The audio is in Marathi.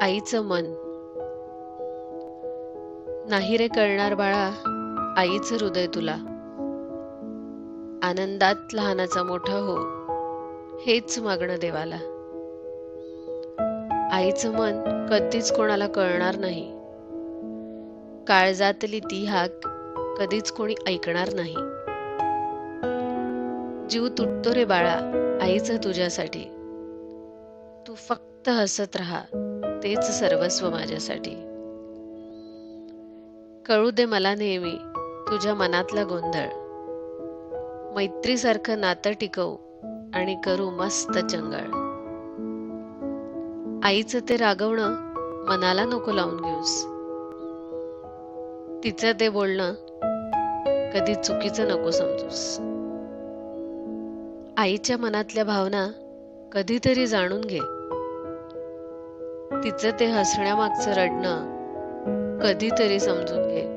आईचं मन. नाही रे कळणार बाळा आईचं हृदय तुला. आनंदात लहानाचा मोठा हो हेच मागणं देवाला. आईचं मन कधीच कोणाला कळणार नाही. काळजातली ती हाक कधीच कोणी ऐकणार नाही. जीव तुटतो रे बाळा आईचं तुझ्यासाठी. तू फक्त हसत राहा. तेच सर्वस्व माझ्यासाठी. कळू दे मला नेहमी तुझ्या मनातला गोंधळ. मैत्रीसारखं नातं टिकवू आणि करू मस्त चंगळ आईचं ते रागवणं मनाला नको लावून घेऊस. तिचं ते बोलणं कधी चुकीचं नको समजूस. आईच्या मनातल्या भावना कधीतरी जाणून घे. तिचं ते हसण्यामागचं रडणं कधीतरी समजून घे.